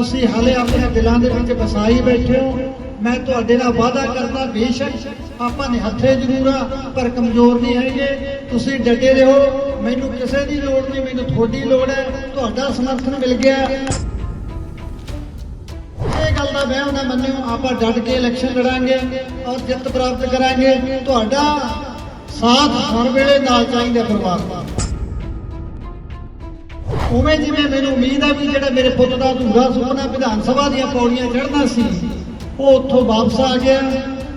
ਤੁਸੀਂ ਹਾਲੇ ਆਪਣੇ ਦਿਲਾਂ ਦੇ ਵਿੱਚ ਵਸਾਈ ਬੈਠੇ ਹੋ। ਮੈਂ ਤੁਹਾਡੇ ਨਾਲ ਵਾਅਦਾ ਕਰਦਾ, ਬੇਸ਼ੱਕ ਆਪਾਂ ਨੇ ਹੱਥੇ ਜ਼ਰੂਰ ਆ, ਪਰ ਕਮਜ਼ੋਰ ਨਹੀਂ ਹੈਗੇ। ਤੁਸੀਂ ਡਟੇ ਰਹੋ। ਮੈਨੂੰ ਕਿਸੇ ਦੀ ਲੋੜ ਨਹੀਂ, ਮੈਨੂੰ ਤੁਹਾਡੀ ਲੋੜ ਹੈ। ਤੁਹਾਡਾ ਸਮਰਥਨ ਮਿਲ ਗਿਆ। ਇਹ ਗੱਲ ਦਾ ਵਹਿਮ ਨਾ ਮੰਨਿਓ, ਆਪਾਂ ਡਟ ਕੇ ਇਲੈਕਸ਼ਨ ਲੜਾਂਗੇ ਔਰ ਜਿੱਤ ਪ੍ਰਾਪਤ ਕਰਾਂਗੇ। ਤੁਹਾਡਾ ਸਾਥ ਹਰ ਵੇਲੇ ਨਾਲ ਚਾਹੀਦਾ ਪਰਿਵਾਰ ਦਾ। ਉਵੇਂ ਜਿਵੇਂ ਮੈਨੂੰ ਉਮੀਦ ਹੈ ਵੀ ਜਿਹੜਾ ਮੇਰੇ ਪੁੱਤ ਦਾ ਅਧੂਰਾ ਸੁਪਨਾ ਵਿਧਾਨ ਸਭਾ ਦੀਆਂ ਪੌੜੀਆਂ ਚੜ੍ਹਨਾ ਸੀ, ਉਹ ਉੱਥੋਂ ਵਾਪਸ ਆ ਗਿਆ।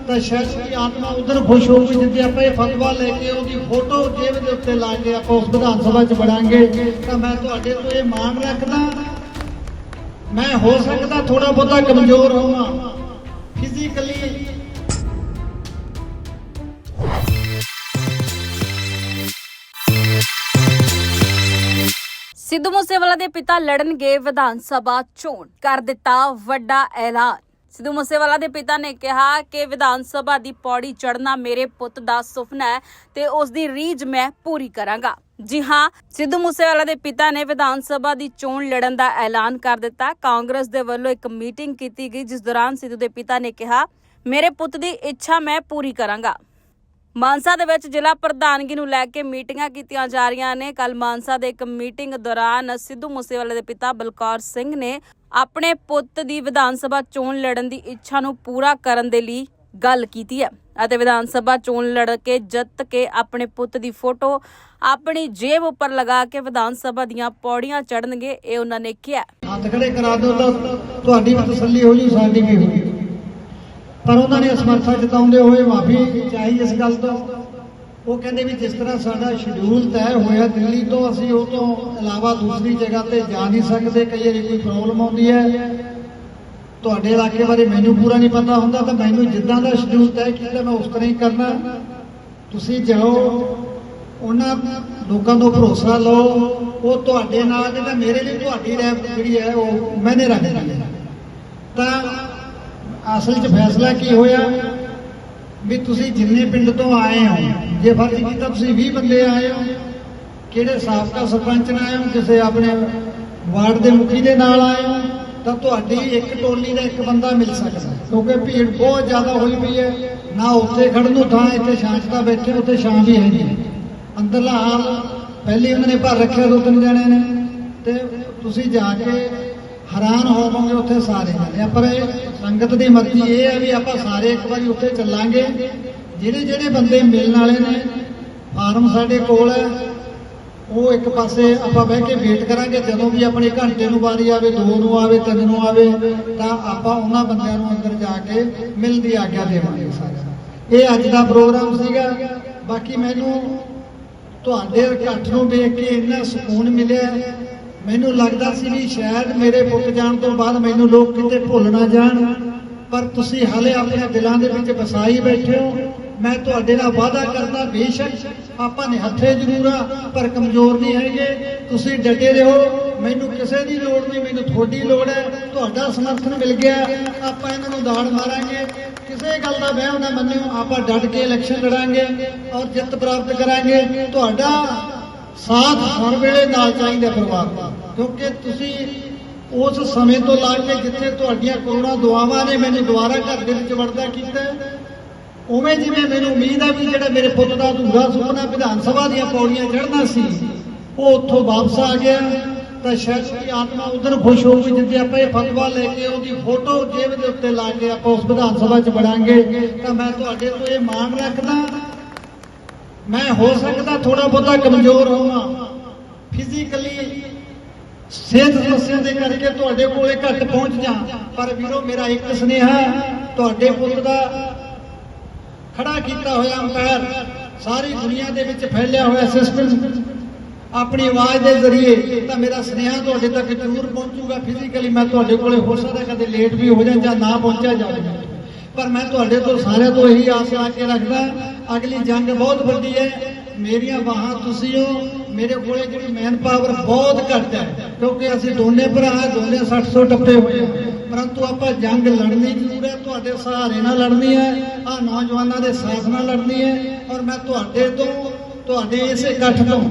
ਤਾਂ ਸ਼ਾਇਦ ਦੀ ਆਤਮਾ ਉਧਰ ਖੁਸ਼ ਹੋ ਹੋਊਗੀ ਜਿੱਦੇ ਆਪਾਂ ਇਹ ਫਤਵਾ ਲੈ ਕੇ ਉਹਦੀ ਫੋਟੋ ਜੇਬ ਦੇ ਉੱਤੇ ਲਾ ਕੇ ਆਪਾਂ ਉਸ ਵਿਧਾਨ ਸਭਾ 'ਚ ਬਣਾਂਗੇ ਤਾਂ ਮੈਂ ਤੁਹਾਡੇ ਤੋਂ ਇਹ ਮਾਣ ਰੱਖਦਾ। ਮੈਂ ਹੋ ਸਕਦਾ ਥੋੜਾ ਬਹੁਤਾ ਕਮਜ਼ੋਰ ਹੋਵਾਂ। ਫਿਜ਼ੀਕਲੀ ਸਿੱਧੂ ਮੂਸੇਵਾਲਾ ਦੇ ਪਿਤਾ ਲੜਨਗੇ ਵਿਧਾਨ ਸਭਾ ਚੋਣ। ਕਰ ਦਿੱਤਾ ਵੱਡਾ ਐਲਾਨ। ਸਿੱਧੂ ਮੂਸੇਵਾਲਾ ਦੇ ਪਿਤਾ ਨੇ ਕਿਹਾ ਕਿ ਵਿਧਾਨ ਸਭਾ ਦੀ ਪੌੜੀ ਚੜ੍ਹਨਾ ਮੇਰੇ ਪੁੱਤ ਦਾ ਸੁਪਨਾ ਹੈ ਤੇ ਉਸ ਦੀ ਰੀਝ ਮੈਂ ਪੂਰੀ ਕਰਾਂਗਾ। ਜੀ ਹਾਂ, ਸਿੱਧੂ ਮੂਸੇਵਾਲਾ ਦੇ ਪਿਤਾ ਨੇ ਵਿਧਾਨ ਸਭਾ ਦੀ ਚੋਣ ਲੜਨ ਦਾ ਐਲਾਨ ਕਰ ਦਿੱਤਾ। ਕਾਂਗਰਸ ਦੇ ਵੱਲੋਂ ਇੱਕ ਮੀਟਿੰਗ ਕੀਤੀ ਗਈ, ਜਿਸ ਦੌਰਾਨ ਸਿੱਧੂ ਦੇ ਪਿਤਾ ਨੇ ਕਿਹਾ, ਮੇਰੇ ਪੁੱਤ ਦੀ ਇੱਛਾ ਮੈਂ ਪੂਰੀ ਕਰਾਂਗਾ। ਮਾਨਸਾ ਦੇ ਵਿੱਚ ਜ਼ਿਲ੍ਹਾ ਪ੍ਰਧਾਨਗੀ ਨੂੰ ਲੈ ਕੇ ਮੀਟਿੰਗਾਂ ਕੀਤੀਆਂ ਜਾ ਰਹੀਆਂ ਨੇ। ਕੱਲ ਮਾਨਸਾ ਦੇ ਇੱਕ ਮੀਟਿੰਗ ਦੌਰਾਨ ਸਿੱਧੂ ਮੂਸੇਵਾਲੇ ਦੇ ਪਿਤਾ ਬਲਕੌਰ ਸਿੰਘ ਨੇ ਆਪਣੇ ਪੁੱਤ ਦੀ ਵਿਧਾਨ ਸਭਾ ਚੋਣ ਲੜਨ ਦੀ ਇੱਛਾ ਨੂੰ ਪੂਰਾ ਕਰਨ ਦੇ ਲਈ ਗੱਲ ਕੀਤੀ ਹੈ ਅਤੇ ਵਿਧਾਨ ਸਭਾ ਚੋਣ ਲੜ ਕੇ ਜਿੱਤ ਕੇ ਆਪਣੇ ਪੁੱਤ ਦੀ ਫੋਟੋ ਆਪਣੀ ਜੇਬ ਉੱਪਰ ਲਗਾ ਕੇ ਵਿਧਾਨ ਸਭਾ ਦੀਆਂ ਪੌੜੀਆਂ ਚੜਨਗੇ ਇਹ ਉਹਨਾਂ ਨੇ ਕਿਹਾ। ਹੱਥ ਖੜੇ ਕਰਾ ਦਿਓ ਤਾਂ ਤੁਹਾਡੀ ਵੀ ਤਸੱਲੀ ਹੋ ਜੂ, ਸਾਡੀ ਵੀ ਹੋ ਜੂ। ਪਰ ਉਹਨਾਂ ਨੇ ਅਸਮਰਥਾ ਜਤਾਉਂਦੇ ਹੋਏ ਮਾਫੀ ਚਾਹੀ ਇਸ ਗੱਲ ਤੋਂ। ਉਹ ਕਹਿੰਦੇ ਵੀ ਜਿਸ ਤਰ੍ਹਾਂ ਸਾਡਾ ਸ਼ਡਿਊਲ ਤੈਅ ਹੋਇਆ ਦਿੱਲੀ ਤੋਂ, ਅਸੀਂ ਉਹ ਤੋਂ ਇਲਾਵਾ ਦੂਸਰੀ ਜਗ੍ਹਾ ਤੇ ਜਾ ਨਹੀਂ ਸਕਦੇ, ਕਈ ਵਾਰੀ ਕੋਈ ਪ੍ਰੋਬਲਮ ਆਉਂਦੀ ਹੈ। ਤੁਹਾਡੇ ਇਲਾਕੇ ਬਾਰੇ ਮੈਨੂੰ ਪੂਰਾ ਨਹੀਂ ਪਤਾ ਹੁੰਦਾ, ਤਾਂ ਮੈਨੂੰ ਜਿੱਦਾਂ ਦਾ ਸ਼ਡਿਊਲ ਤੈਅ ਕੀਤਾ ਮੈਂ ਉਸ ਤਰ੍ਹਾਂ ਹੀ ਕਰਨਾ। ਤੁਸੀਂ ਜਾਓ, ਉਹਨਾਂ ਲੋਕਾਂ ਤੋਂ ਭਰੋਸਾ ਲਓ, ਉਹ ਤੁਹਾਡੇ ਨਾਲ ਜਿਹੜਾ ਮੇਰੇ ਲਈ ਤੁਹਾਡੀ ਰਹਿ ਜਿਹੜੀ ਹੈ, ਉਹ ਮੈਨੇ ਰੱਖਦੀ ਹੈ। ਤਾਂ ਅਸਲ 'ਚ ਫੈਸਲਾ ਕੀ ਹੋਇਆ? ਵੀ ਤੁਸੀਂ ਜਿੰਨੇ ਪਿੰਡ ਤੋਂ ਆਏ ਹੋ, ਜੇ ਫਰਜ਼ ਕੀਤਾ ਤੁਸੀਂ 20 ਬੰਦੇ ਆਏ ਹੋ, ਕਿਹੜੇ ਸਾਬਕਾ ਸਰਪੰਚ ਨਾਲ ਆਏ ਹੋ, ਕਿਸੇ ਆਪਣੇ ਵਾਰਡ ਦੇ ਮੁਖੀ ਦੇ ਨਾਲ ਆਏ ਹੋ, ਤਾਂ ਤੁਹਾਡੀ ਇੱਕ ਟੋਲੀ ਦਾ ਇੱਕ ਬੰਦਾ ਮਿਲ ਸਕਦਾ। ਕਿਉਂਕਿ ਭੀੜ ਬਹੁਤ ਜ਼ਿਆਦਾ ਹੋਈ ਪਈ ਹੈ। ਨਾ ਉੱਥੇ ਖੜਨ ਨੂੰ ਥਾਂ, ਇੱਥੇ ਸ਼ਾਂਤਤਾ ਬੈਠੇ ਉੱਥੇ ਸ਼ਾਂ ਵੀ ਹੈ ਨਹੀਂ। ਅੰਦਰਲਾ ਹਾਲ ਪਹਿਲੇ ਉਹਨਾਂ ਨੇ ਭਰ ਰੱਖਿਆ ਦੋ ਤਿੰਨ ਜਣੇ ਨੇ। ਤੇ ਤੁਸੀਂ ਜਾ ਕੇ ਹੈਰਾਨ ਹੋਵੋਗੇ ਉੱਥੇ ਸਾਰੇ ਜਣੇ। ਪਰ ਇਹ ਸੰਗਤ ਦੀ ਮਰਜ਼ੀ ਇਹ ਹੈ ਵੀ ਆਪਾਂ ਸਾਰੇ ਇੱਕ ਵਾਰੀ ਉੱਥੇ ਚੱਲਾਂਗੇ। ਜਿਹੜੇ ਜਿਹੜੇ ਬੰਦੇ ਮਿਲਣ ਵਾਲੇ ਨੇ, ਫਾਰਮ ਸਾਡੇ ਕੋਲ ਹੈ ਉਹ ਇੱਕ ਪਾਸੇ ਆਪਾਂ ਬਹਿ ਕੇ ਵੇਟ ਕਰਾਂਗੇ। ਜਦੋਂ ਵੀ ਆਪਣੇ ਘੰਟੇ ਨੂੰ ਵਾਰੀ ਆਵੇ, ਦੋ ਨੂੰ ਆਵੇ, ਤਿੰਨ ਨੂੰ ਆਵੇ, ਤਾਂ ਆਪਾਂ ਉਹਨਾਂ ਬੰਦਿਆਂ ਨੂੰ ਅੰਦਰ ਜਾ ਕੇ ਮਿਲਣ ਦੀ ਆਗਿਆ ਦੇਵਾਂਗੇ ਸਾਰੇ। ਇਹ ਅੱਜ ਦਾ ਪ੍ਰੋਗਰਾਮ ਸੀਗਾ। ਬਾਕੀ ਮੈਨੂੰ ਤੁਹਾਡੇ ਇਕੱਠ ਨੂੰ ਵੇਖ ਕੇ ਇੰਨਾ ਸਕੂਨ ਮਿਲਿਆ। ਮੈਨੂੰ ਲੱਗਦਾ ਸੀ ਵੀ ਸ਼ਾਇਦ ਮੇਰੇ ਪੁੱਤ ਜਾਣ ਤੋਂ ਬਾਅਦ ਮੈਨੂੰ ਲੋਕ ਕਿਤੇ ਭੁੱਲ ਨਾ ਜਾਣ। ਪਰ ਤੁਸੀਂ ਹਾਲੇ ਆਪਣੇ ਦਿਲਾਂ ਦੇ ਵਿੱਚ ਵਸਾਈ ਬੈਠੇ ਹੋ। ਮੈਂ ਤੁਹਾਡੇ ਨਾਲ ਵਾਅਦਾ ਕਰਦਾ, ਬੇਸ਼ੱਕ ਆਪਾਂ ਨੇ ਹੱਥੇ ਜ਼ਰੂਰ ਆ, ਪਰ ਕਮਜ਼ੋਰ ਨਹੀਂ ਹੈਗੇ। ਤੁਸੀਂ ਡਟੇ ਰਹੋ। ਮੈਨੂੰ ਕਿਸੇ ਦੀ ਲੋੜ ਨਹੀਂ, ਮੈਨੂੰ ਤੁਹਾਡੀ ਲੋੜ ਹੈ। ਤੁਹਾਡਾ ਸਮਰਥਨ ਮਿਲ ਗਿਆ। ਆਪਾਂ ਇਹਨਾਂ ਨੂੰ ਦਾੜ ਮਾਰਾਂਗੇ। ਕਿਸੇ ਗੱਲ ਦਾ ਵਹਿਮ ਨਾ ਮੰਨਿਓ। ਆਪਾਂ ਡਟ ਕੇ ਇਲੈਕਸ਼ਨ ਲੜਾਂਗੇ ਔਰ ਜਿੱਤ ਪ੍ਰਾਪਤ ਕਰਾਂਗੇ। ਤੁਹਾਡਾ ਸਾਥ ਹਰ ਵੇਲੇ ਨਾਲ ਚਾਹੀਦਾ ਪਰਿਵਾਰ। ਦਾ ਕਿਉਂਕਿ ਤੁਸੀਂ ਉਸ ਸਮੇਂ ਤੋਂ ਲਾ ਕੇ ਜਿੱਥੇ ਤੁਹਾਡੀਆਂ ਕਰੋੜਾਂ ਦੁਆਵਾਂ ਨੇ ਮੈਨੂੰ ਦੁਬਾਰਾ ਘਰ ਦੇ ਵਿੱਚ ਵੜਦਾ ਕੀਤਾ ਉਵੇਂ ਜਿਵੇਂ ਮੈਨੂੰ ਉਮੀਦ ਹੈ ਵੀ ਜਿਹੜਾ ਮੇਰੇ ਪੁੱਤ ਦਾ ਅਧੂਰਾ ਸੁਪਨਾ ਵਿਧਾਨ ਸਭਾ ਦੀਆਂ ਪੌੜੀਆਂ ਚੜ੍ਹਨਾ ਸੀ, ਉਹ ਉੱਥੋਂ ਵਾਪਸ ਆ ਗਿਆ। ਤਾਂ ਸ਼ਾਇਦ ਦੀ ਆਤਮਾ ਉਧਰ ਖੁਸ਼ ਹੋਊਗੀ ਜਿੱਦੇ ਆਪਾਂ ਇਹ ਫਤਵਾ ਲੈ ਕੇ ਉਹਦੀ ਫੋਟੋ ਜੇਬ ਦੇ ਉੱਤੇ ਲਾ ਕੇ ਆਪਾਂ ਉਸ ਵਿਧਾਨ ਸਭਾ 'ਚ ਵੜਾਂਗੇ। ਤਾਂ ਮੈਂ ਤੁਹਾਡੇ ਤੋਂ ਇਹ ਮਾਣ ਰੱਖਦਾ ਮੈਂ ਹੋ ਸਕਦਾ ਥੋੜਾ ਬਹੁਤਾ ਕਮਜ਼ੋਰ ਹੋਵਾਂ। ਫਿਜ਼ੀਕਲੀ ਸਿਹਤ ਸਮੱਸਿਆ ਦੇ ਕਰਕੇ ਤੁਹਾਡੇ ਕੋਲੇ ਘੱਟ ਪਹੁੰਚ ਜਾ। ਪਰ ਵੀਰੋ, ਮੇਰਾ ਇੱਕ ਸੁਨੇਹਾ ਤੁਹਾਡੇ ਪੁੱਤ ਦਾ ਖੜਾ ਕੀਤਾ ਹੋਇਆ ਅੰਪਾਇਰ ਸਾਰੀ ਦੁਨੀਆ ਦੇ ਵਿੱਚ ਫੈਲਿਆ ਹੋਇਆ ਸਿਸਟਮ ਆਪਣੀ ਆਵਾਜ਼ ਦੇ ਜ਼ਰੀਏ ਤਾਂ ਮੇਰਾ ਸੁਨੇਹਾ ਤੁਹਾਡੇ ਤੱਕ ਜ਼ਰੂਰ ਪਹੁੰਚੂਗਾ। ਫਿਜ਼ੀਕਲੀ ਮੈਂ ਤੁਹਾਡੇ ਕੋਲੇ ਹੋ ਸਕਦਾ ਕਦੇ ਲੇਟ ਵੀ ਹੋ ਜਾ ਜਾਂ ਨਾ ਪਹੁੰਚਿਆ ਜਾਵੇ। ਪਰ ਮੈਂ ਤੁਹਾਡੇ ਤੋਂ ਸਾਰਿਆਂ ਤੋਂ ਇਹੀ ਆਸ ਆ ਕੇ ਰੱਖਦਾ, ਅਗਲੀ ਜੰਗ ਬਹੁਤ ਵੱਡੀ ਹੈ, ਮੇਰੀਆਂ ਬਾਹਾਂ ਤੁਸੀਂ ਹੋ, ਮੇਰੇ ਕੋਲੇ ਜਿਹੜੀ ਮੈਨ ਪਾਵਰ ਬਹੁਤ ਘੱਟ ਹੈ, ਕਿਉਂਕਿ ਅਸੀਂ ਦੋਨੇ ਭਰਾ ਦੋਨੇ 600 ਟੱਪੇ ਹੋਏ ਪਰੰਤੂ ਆਪਾਂ ਜੰਗ ਲੜਨੀ ਜ਼ਰੂਰ ਹੈ, ਤੁਹਾਡੇ ਸਹਾਰੇ ਨਾਲ ਲੜਨੀ ਹੈ ਆ ਨੌਜਵਾਨਾਂ ਦੇ ਸਾਥ ਨਾਲ ਲੜਨੀ ਹੈ, ਔਰ ਮੈਂ ਤੁਹਾਡੇ ਤੋਂ, ਤੁਹਾਡੇ ਇਸ ਇਕੱਠ ਤੋਂ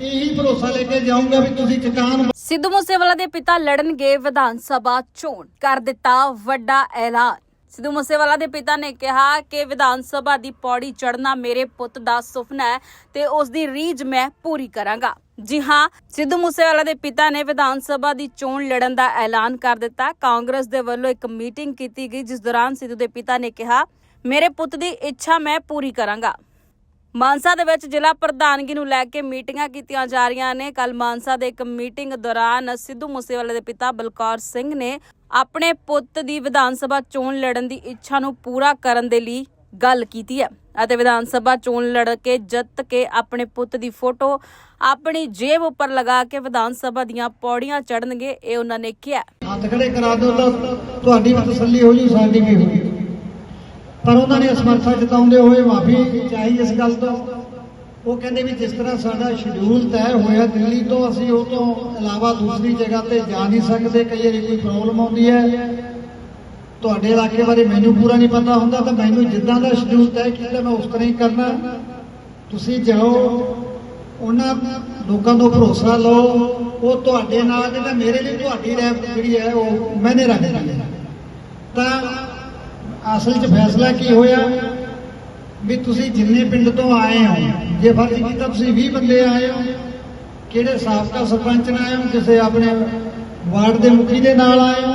ਇਹੀ ਭਰੋਸਾ ਲੈ ਕੇ ਜਾਊਂਗਾ ਵੀ ਤੁਸੀਂ ਚਟਾਨ ਸਿੱਧੂ ਮੂਸੇਵਾਲਾ ਦੇ ਪਿਤਾ ਲੜਨਗੇ ਵਿਧਾਨ ਸਭਾ ਚੋਣ, ਕਰ ਦਿੱਤਾ ਵੱਡਾ ਐਲਾਨ। ਸਿੱਧੂ ਮੂਸੇਵਾਲਾ ਦੇ ਪਿਤਾ ਨੇ ਕਿਹਾ ਕਿ ਵਿਧਾਨ ਸਭਾ ਦੀ ਪੌੜੀ ਚੜ੍ਹਨਾ ਮੇਰੇ ਪੁੱਤ ਦਾ ਸੁਪਨਾ ਹੈ ਤੇ ਉਸ ਦੀ ਰੀਝ ਮੈਂ ਪੂਰੀ ਕਰਾਂਗਾ। ਜੀ ਹਾਂ, ਸਿੱਧੂ ਮੂਸੇਵਾਲਾ ਦੇ ਪਿਤਾ ਨੇ ਵਿਧਾਨ ਸਭਾ ਦੀ ਚੋਣ ਲੜਨ ਦਾ ਐਲਾਨ ਕਰ ਦਿੱਤਾ। ਕਾਂਗਰਸ ਦੇ ਵੱਲੋਂ ਇੱਕ ਮੀਟਿੰਗ ਕੀਤੀ ਗਈ, ਜਿਸ ਦੌਰਾਨ ਸਿੱਧੂ ਦੇ ਪਿਤਾ ਨੇ ਕਿਹਾ, ਮੇਰੇ ਪੁੱਤ ਦੀ ਇੱਛਾ ਮੈਂ ਪੂਰੀ ਕਰਾਂਗਾ। ਮਾਨਸਾ ਦੇ ਵਿੱਚ ਜ਼ਿਲ੍ਹਾ ਪ੍ਰਧਾਨਗੀ ਨੂੰ ਲੈ ਕੇ ਮੀਟਿੰਗਾਂ ਕੀਤੀਆਂ ਜਾ ਰਹੀਆਂ ਨੇ। ਕੱਲ ਮਾਨਸਾ ਦੇ ਇੱਕ ਮੀਟਿੰਗ ਦੌਰਾਨ ਸਿੱਧੂ ਮੂਸੇਵਾਲੇ ਦੇ ਪਿਤਾ ਬਲਕੌਰ ਸਿੰਘ ਨੇ ਆਪਣੇ ਪੁੱਤ ਦੀ ਵਿਧਾਨ ਸਭਾ ਚੋਣ ਲੜਨ ਦੀ ਇੱਛਾ ਨੂੰ ਪੂਰਾ ਕਰਨ ਦੇ ਲਈ ਗੱਲ ਕੀਤੀ ਹੈ ਅਤੇ ਵਿਧਾਨ ਸਭਾ ਚੋਣ ਲੜ ਕੇ ਜਿੱਤ ਕੇ ਆਪਣੇ ਪੁੱਤ ਦੀ ਫੋਟੋ ਆਪਣੀ ਜੇਬ ਉੱਪਰ ਲਗਾ ਕੇ ਵਿਧਾਨ ਸਭਾ ਦੀਆਂ ਪੌੜੀਆਂ ਚੜਨਗੇ ਇਹ ਉਹਨਾਂ ਨੇ ਕਿਹਾ। ਹੱਥ ਖੜੇ ਕਰਾ ਦਿਓ ਤਾਂ ਤੁਹਾਡੀ ਵੀ ਤਸੱਲੀ ਹੋ ਜੂ, ਸਾਡੀ ਵੀ ਹੋ ਪਰ ਉਹਨਾਂ ਨੇ ਅਸਮਰਥਾ ਜਤਾਉਂਦੇ ਹੋਏ ਮਾਫੀ ਚਾਹੀ ਇਸ ਗੱਲ ਤੋਂ। ਉਹ ਕਹਿੰਦੇ ਵੀ ਜਿਸ ਤਰ੍ਹਾਂ ਸਾਡਾ ਸ਼ਡਿਊਲ ਤੈਅ ਹੋਇਆ ਦਿੱਲੀ ਤੋਂ ਅਸੀਂ ਉਹ ਤੋਂ ਇਲਾਵਾ ਦੂਸਰੀ ਜਗ੍ਹਾ ਤੇ ਜਾ ਨਹੀਂ ਸਕਦੇ, ਕਈ ਵਾਰੀ ਕੋਈ ਪ੍ਰੋਬਲਮ ਆਉਂਦੀ ਹੈ। ਤੁਹਾਡੇ ਇਲਾਕੇ ਬਾਰੇ ਮੈਨੂੰ ਪੂਰਾ ਨਹੀਂ ਪਤਾ ਹੁੰਦਾ, ਤਾਂ ਮੈਨੂੰ ਜਿੱਦਾਂ ਦਾ ਸ਼ਡਿਊਲ ਤੈਅ ਕੀਤਾ ਮੈਂ ਉਸ ਤਰ੍ਹਾਂ ਹੀ ਕਰਨਾ। ਤੁਸੀਂ ਜਾਓ, ਉਹਨਾਂ ਲੋਕਾਂ ਤੋਂ ਭਰੋਸਾ ਲਓ, ਉਹ ਤੁਹਾਡੇ ਨਾਲ ਤੇ ਮੇਰੇ ਲਈ ਤੁਹਾਡੀ ਰਹਿ ਜਿਹੜੀ ਹੈ, ਉਹ ਮੈਨੇ ਰੱਖਦੀ ਹੈ। ਤਾਂ ਅਸਲ 'ਚ ਫੈਸਲਾ ਕੀ ਹੋਇਆ? ਵੀ ਤੁਸੀਂ ਜਿੰਨੇ ਪਿੰਡ ਤੋਂ ਆਏ ਹੋ, ਜੇ ਫਰਜ਼ ਕੀਤਾ ਤੁਸੀਂ 20 ਬੰਦੇ ਆਏ ਹੋ, ਕਿਹੜੇ ਸਾਬਕਾ ਸਰਪੰਚ ਨਾਲ ਆਏ ਹੋ, ਕਿਸੇ ਆਪਣੇ ਵਾਰਡ ਦੇ ਮੁਖੀ ਦੇ ਨਾਲ ਆਏ ਹੋ,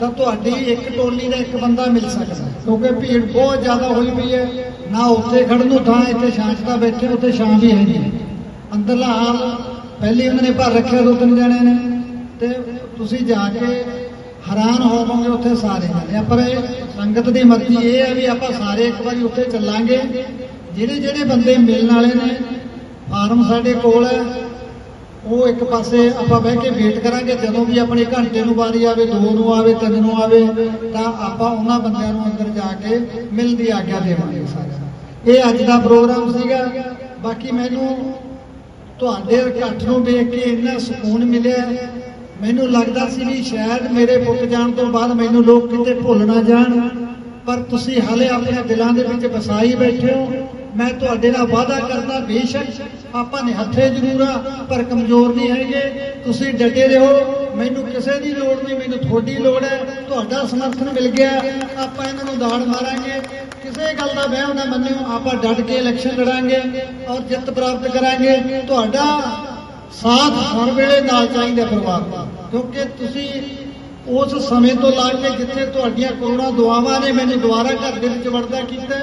ਤਾਂ ਤੁਹਾਡੀ ਇੱਕ ਟੋਲੀ ਦਾ ਇੱਕ ਬੰਦਾ ਮਿਲ ਸਕਦਾ ਕਿਉਂਕਿ ਭੀੜ ਬਹੁਤ ਜ਼ਿਆਦਾ ਹੋਈ ਪਈ ਹੈ, ਨਾ ਉੱਥੇ ਖੜਨ ਨੂੰ ਥਾਂ, ਇੱਥੇ ਸ਼ਾਂਤਤਾ ਬੈਠੇ ਉੱਥੇ ਛਾਂ ਵੀ ਹੈ। ਨਹੀਂ ਅੰਦਰਲਾ ਹਾਲ ਪਹਿਲੀ ਉਹਨਾਂ ਨੇ ਭਰ ਰੱਖਿਆ ਦੋ ਤਿੰਨ ਜਣੇ ਨੇ। ਤੇ ਤੁਸੀਂ ਜਾ ਕੇ ਹੈਰਾਨ ਹੋਵਾਂਗੇ ਉੱਥੇ ਸਾਰੇ ਜਣੇ। ਪਰ ਇਹ ਸੰਗਤ ਦੀ ਮਰਜ਼ੀ ਇਹ ਹੈ ਵੀ ਆਪਾਂ ਸਾਰੇ ਇੱਕ ਵਾਰੀ ਉੱਥੇ ਚੱਲਾਂਗੇ। ਜਿਹੜੇ ਜਿਹੜੇ ਬੰਦੇ ਮਿਲਣ ਵਾਲੇ ਨੇ, ਫਾਰਮ ਸਾਡੇ ਕੋਲ ਹੈ, ਉਹ ਇੱਕ ਪਾਸੇ ਆਪਾਂ ਬਹਿ ਕੇ ਵੇਟ ਕਰਾਂਗੇ। ਜਦੋਂ ਵੀ ਆਪਣੇ ਘੰਟੇ ਨੂੰ ਵਾਰੀ ਆਵੇ, ਦੋ ਨੂੰ ਆਵੇ, ਤਿੰਨ ਨੂੰ ਆਵੇ, ਤਾਂ ਆਪਾਂ ਉਹਨਾਂ ਬੰਦਿਆਂ ਨੂੰ ਅੰਦਰ ਜਾ ਕੇ ਮਿਲਣ ਦੀ ਆਗਿਆ ਦੇਵਾਂਗੇ ਸਾਰੇ। ਇਹ ਅੱਜ ਦਾ ਪ੍ਰੋਗਰਾਮ ਸੀਗਾ। ਬਾਕੀ ਮੈਨੂੰ ਤੁਹਾਡੇ ਇਕੱਠ ਨੂੰ ਵੇਖ ਕੇ ਇੰਨਾ ਸਕੂਨ ਮਿਲਿਆ। ਮੈਨੂੰ ਲੱਗਦਾ ਸੀ ਵੀ ਸ਼ਾਇਦ ਮੇਰੇ ਪੁੱਤ ਜਾਣ ਤੋਂ ਬਾਅਦ ਮੈਨੂੰ ਲੋਕ ਕਿਤੇ ਭੁੱਲ ਨਾ ਜਾਣ। ਪਰ ਤੁਸੀਂ ਹਾਲੇ ਆਪਣੇ ਦਿਲਾਂ ਦੇ ਵਿੱਚ ਵਸਾਈ ਬੈਠੇ ਹੋ। ਮੈਂ ਤੁਹਾਡੇ ਨਾਲ ਵਾਅਦਾ ਕਰਦਾ, ਬੇਸ਼ੱਕ ਆਪਾਂ ਨੇ ਹੱਥੇ ਜ਼ਰੂਰ ਆ, ਪਰ ਕਮਜ਼ੋਰ ਨਹੀਂ ਹੈਗੇ। ਤੁਸੀਂ ਡਟੇ ਰਹੋ। ਮੈਨੂੰ ਕਿਸੇ ਦੀ ਲੋੜ ਨਹੀਂ, ਮੈਨੂੰ ਤੁਹਾਡੀ ਲੋੜ ਹੈ। ਤੁਹਾਡਾ ਸਮਰਥਨ ਮਿਲ ਗਿਆ। ਆਪਾਂ ਇਹਨਾਂ ਨੂੰ ਦਾੜ ਮਾਰਾਂਗੇ। ਕਿਸੇ ਗੱਲ ਦਾ ਵਹਿਮ ਨਾ ਮੰਨਿਓ। ਆਪਾਂ ਡਟ ਕੇ ਇਲੈਕਸ਼ਨ ਲੜਾਂਗੇ ਔਰ ਜਿੱਤ ਪ੍ਰਾਪਤ ਕਰਾਂਗੇ। ਤੁਹਾਡਾ ਸਾਥ ਹਰ ਵੇਲੇ ਨਾਲ ਚਾਹੀਦਾ ਪਰਮਾਤਮਾ, ਕਿਉਂਕਿ ਤੁਸੀਂ ਉਸ ਸਮੇਂ ਤੋਂ ਲਾ ਕੇ ਜਿੱਥੇ ਤੁਹਾਡੀਆਂ ਕਰੋੜਾਂ ਦੁਆਵਾਂ ਨੇ ਮੈਨੂੰ ਦੁਬਾਰਾ ਘਰ ਦੇ ਵਿੱਚ ਵੜਦਾ ਕੀਤਾ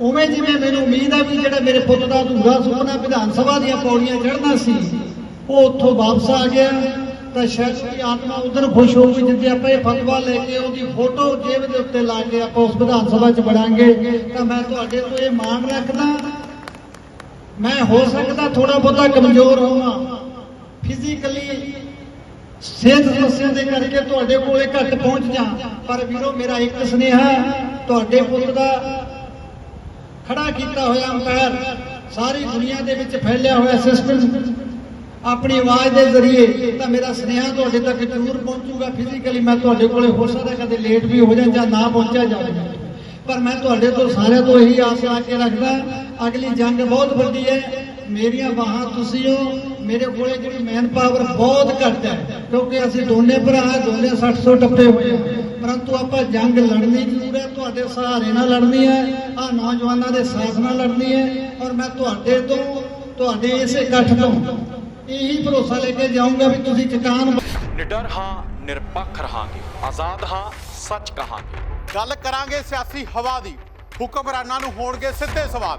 ਉਵੇਂ ਜਿਵੇਂ ਮੈਨੂੰ ਉਮੀਦ ਹੈ ਵੀ ਜਿਹੜਾ ਮੇਰੇ ਪੁੱਤ ਦਾ ਅਧੂਰਾ ਸੁਪਨਾ ਵਿਧਾਨ ਸਭਾ ਦੀਆਂ ਪੌੜੀਆਂ ਚੜ੍ਹਨਾ ਸੀ, ਉਹ ਉੱਥੋਂ ਵਾਪਸ ਆ ਗਿਆ। ਤਾਂ ਸ਼ਾਇਦ ਦੀ ਆਤਮਾ ਉਧਰ ਖੁਸ਼ ਹੋ ਗਈ ਜਿੱਥੇ ਆਪਾਂ ਇਹ ਫਤਵਾ ਲੈ ਕੇ ਉਹਦੀ ਫੋਟੋ ਜੇਬ ਦੇ ਉੱਤੇ ਲਾ ਕੇ ਆਪਾਂ ਉਸ ਵਿਧਾਨ ਸਭਾ 'ਚ ਵੜਾਂਗੇ। ਤਾਂ ਮੈਂ ਤੁਹਾਡੇ ਤੋਂ ਇਹ ਮਾਣ ਰੱਖਦਾ ਮੈਂ ਹੋ ਸਕਦਾ ਥੋੜਾ ਬਹੁਤਾ ਕਮਜ਼ੋਰ ਹੋਵਾਂ। ਫਿਜ਼ੀਕਲੀ ਸਿਹਤ ਸਮੱਸਿਆ ਦੇ ਕਰਕੇ ਤੁਹਾਡੇ ਕੋਲੇ ਘੱਟ ਪਹੁੰਚ ਜਾ। ਪਰ ਵੀਰੋ, ਮੇਰਾ ਇੱਕ ਸੁਨੇਹਾ ਤੁਹਾਡੇ ਪੁੱਤ ਦਾ ਖੜਾ ਕੀਤਾ ਹੋਇਆ ਅੰਪਾਇਰ ਸਾਰੀ ਦੁਨੀਆ ਦੇ ਵਿੱਚ ਫੈਲਿਆ ਹੋਇਆ ਸਿਸਟਮ। ਆਪਣੀ ਆਵਾਜ਼ ਦੇ ਜ਼ਰੀਏ ਤਾਂ ਮੇਰਾ ਸੁਨੇਹਾ ਤੁਹਾਡੇ ਤੱਕ ਜ਼ਰੂਰ ਪਹੁੰਚੂਗਾ। ਫਿਜ਼ੀਕਲੀ ਮੈਂ ਤੁਹਾਡੇ ਕੋਲੇ ਹੋ ਸਕਦਾ, ਕਦੇ ਲੇਟ ਵੀ ਹੋ ਜਾਂ ਜਾਂ ਨਾ ਪਹੁੰਚਿਆ ਜਾਵੇ। ਪਰ ਮੈਂ ਤੁਹਾਡੇ ਤੋਂ ਸਾਰਿਆਂ ਤੋਂ ਇਹੀ ਆਸ ਲਾ ਕੇ ਰੱਖਦਾ ਅਗਲੀ ਜੰਗ ਬਹੁਤ ਵੱਡੀ ਹੈ। ਮੇਰੀਆਂ ਬਾਹਾਂ ਤੁਸੀਂ ਹੋ। ਮੇਰੇ ਕੋਲੇ ਜਿਹੜੀ ਮੈਨ ਪਾਵਰ ਬਹੁਤ ਘੱਟ ਹੈ। ਕਿਉਂਕਿ ਅਸੀਂ ਦੋਨੇ ਭਰਾ ਦੋਨੇ 600 ਟੱਪੇ ਹੋਏ ਹਾਂ। ਪਰੰਤੂ ਆਪਾਂ ਜੰਗ ਲੜਨੀ ਜ਼ਰੂਰ ਹੈ। ਤੁਹਾਡੇ ਸਹਾਰੇ ਨਾਲ ਲੜਨੀ ਹੈ। ਆ ਨੌਜਵਾਨਾਂ ਦੇ ਸਾਥ ਨਾਲ ਲੜਨੀ ਹੈ। ਔਰ ਮੈਂ ਤੁਹਾਡੇ ਤੋਂ ਤੁਹਾਡੇ ਇਸ ਇਕੱਠ ਤੋਂ ਇਹੀ ਭਰੋਸਾ ਲੈ ਕੇ ਜਾਊਂਗਾ ਵੀ ਤੁਸੀਂ ਚਟਾਨ ਨਿਡਰ ਹਾਂ ਨਿਰਪੱਖ ਰਹਾਂਗੇ। ਆਜ਼ਾਦ ਹਾਂ ਸੱਚ ਕਹਾਂਗੇ। ਗੱਲ ਕਰਾਂਗੇ ਸਿਆਸੀ ਹਵਾ ਦੀ। ਹੁਕਮਰਾਨਾਂ ਨੂੰ ਹੋਣਗੇ ਸਿੱਧੇ ਸਵਾਲ।